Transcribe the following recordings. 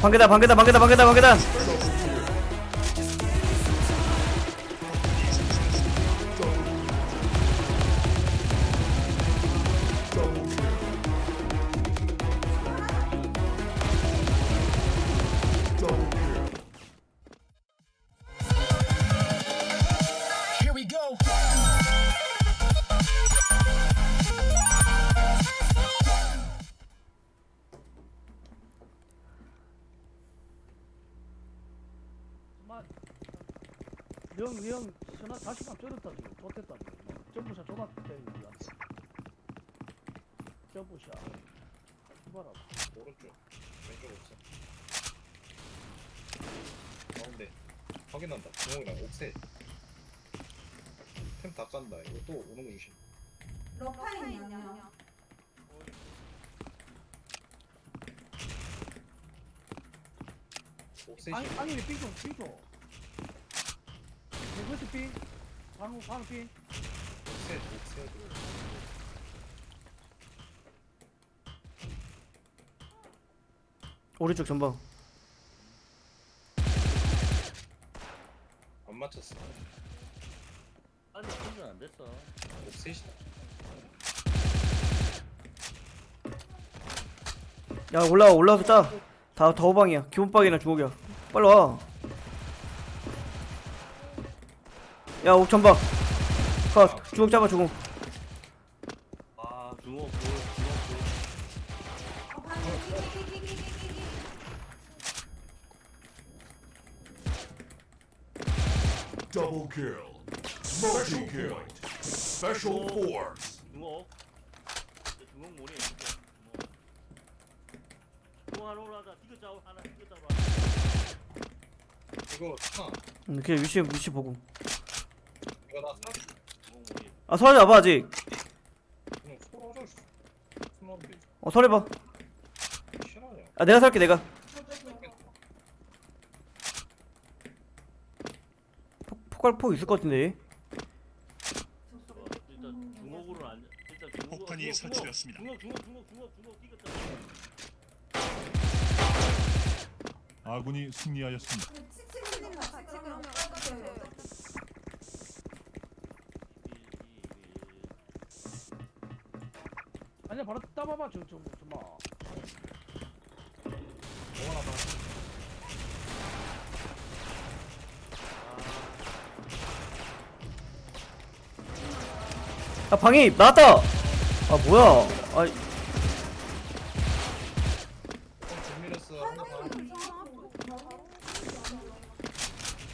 방개다 방개다 방개다 방개다 방개다 Here we go. 영영 전화 다시 만 쩔었다 지금 좋댔다 지금 뭐, 점프샷 존나 때리는 거야 점프샷. 봐라 오른쪽. 왼쪽 없어. 가운데. 확인한다. 구멍이랑 옥새. 템다 깐다. 이거 또 오는 거 조심. 러파이는요? 옥새 아니 아니 삐좀 삐좀 대구에서 삐 방우 방우 삐 옥새 옥새 오른쪽 전방. 안 맞췄어. 아니 충전 안 됐어. 옥새시다. 야 올라와 올라와서 짜다 더우방이야. 기본방이랑 주먹이야. 빨리 와 야 옥천방 컷 주먹 잡아 주먹 아 주먹 Double kill. Multi kill. Special force. 이거 위치 위치 보고 이거 나 사? 중호 뭐니? 아 설에 와봐 아직 그냥 소로 하자 어 설에 봐아 싫어하냐 내가 살게 내가 폭- 폭발 폭 있을 것 같은데 어, 일단 중호구를 안 일단 중호. 폭탄이 설치되었습니다. 아군이 승리하였습니다. 치치님 같이 그러면 어떡해요? 아니야 바로 따봐봐 저 저 저마. 뭐 하나 봐아 방이 나왔다! 아 뭐야? 아야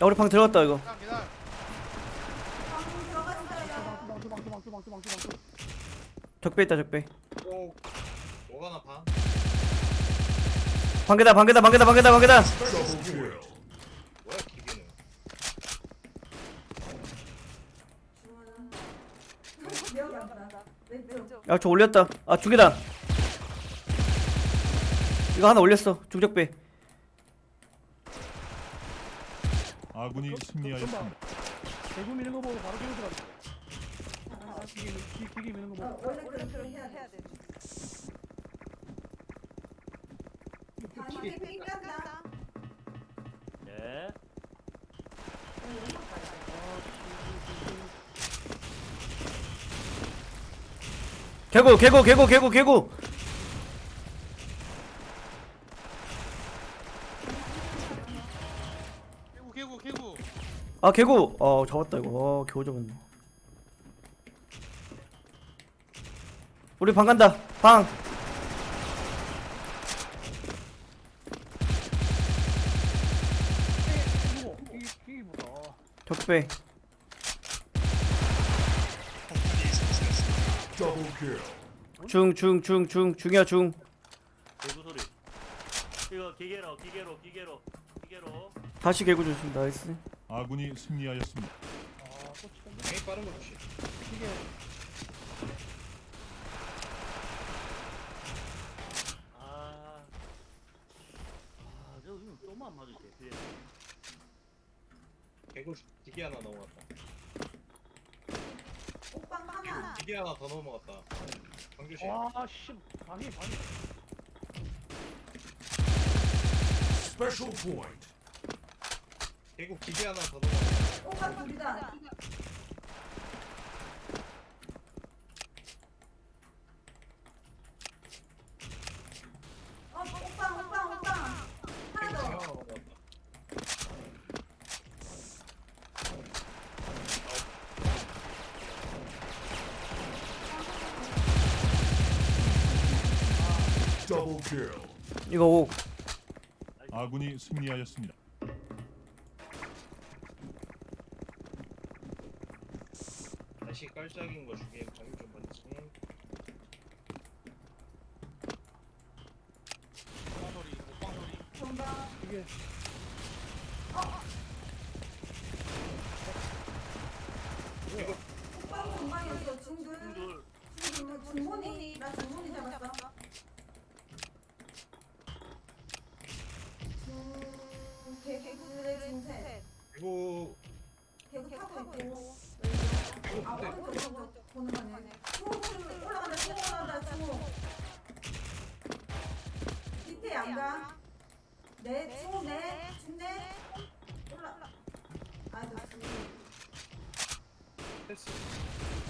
우리 방 들어갔다 이거. 적배 있다 적배 또 뭐가 하나 봐 방개다 방개다 방개다 방개다 방개다. 뭐야 기계는 나. 야저 올렸다 아두 개다 이거 하나 올렸어 중적배 아군이 승리하였습니다. 대구 미는 거 보고 바로 기어 들어갔어 기계 기- 기계 미는 거 봐. 원래 그렇게 해야 해야 돼. 네. 개고 개고 개고 개고 개고 개구 개구 개구 아 개고 어 잡았다 이거 어 겨우 잡았네 우리 방 간다 방 적배. 중 중 중 중 중이야 중 대구 소리. 이거 기계로 기계로 기계로 기계로. 다시 개구 조심 나이스 아군이 승리하였습니다. 아또 치겠네 굉장히 빠른 거 조심 기계 아. 아, 저 지금 좀만 맞을게. 그래. 개구 기계 하나 넘어갔다 옥방 하나. 기계 하나 더 넘어갔다. 강조심. 와씨 방해 방해 Special point. 개구 기계 하나 더 넘어갔다. 오빠 둘이다. 이거 오 아군이 승리하였습니다. 다시 깔짝인 거 중에 방금 좀 받지. 오빠 전방이었어. 중들. 둘 중들. 중문이 안 가. 네, 중호 네, 중네. 올라. 아, 너 중. 패스.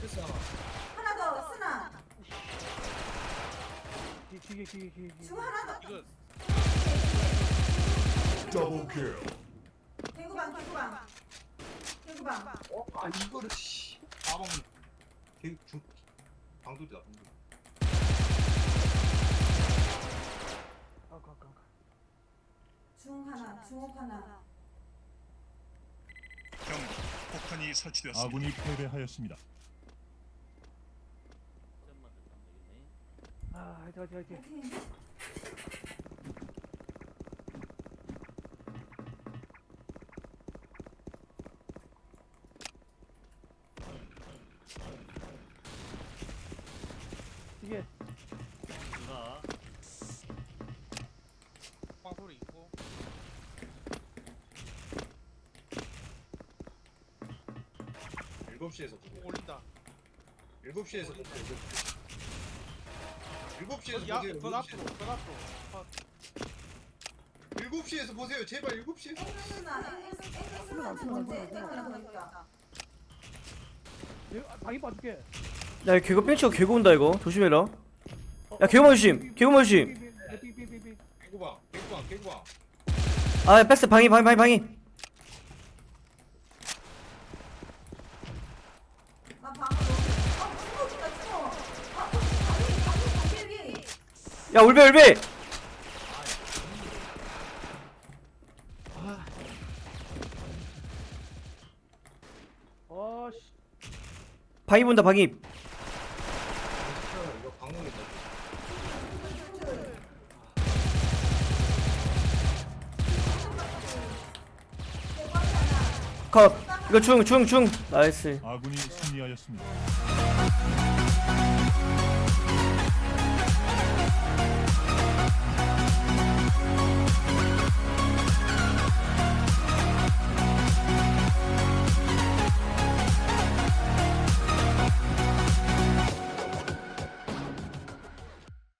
패스 하나. 하나 더 쓰나. 기- 기계 기계 기계 기계 중 하나 더. 이거 Double kill. 개구방, 개구방. 개구방. 어? 아 이거를 씨. 가방. 개구 중. 방돌이다 방돌. 아까 중 하나, 중옥 하나. 경고. 폭탄이 설치되었습니다. 아군이 패배하였습니다. 점만 됐다 되겠네 아 화이팅 화이팅 화이팅 오케이. 7시에서 보고 올린다. 7시에서 보고 7시. 7시에서 거기 앞, 보세요. 벽 앞으로, 벽 앞으로. 아. 7시에서 보세요. 제발 7시에서. 내가 방이 빠질게. 야 개그 뺑치고 개그 온다 이거 조심해라 야 개그만 조심 개그만 조심 개구방, 개구방, 개구방. 아 백스 방해 방해 방해 방해 야 울베 울베 방이 본다 방이. 컷 이거 중중중 나이스 아군이 승리하였습니다.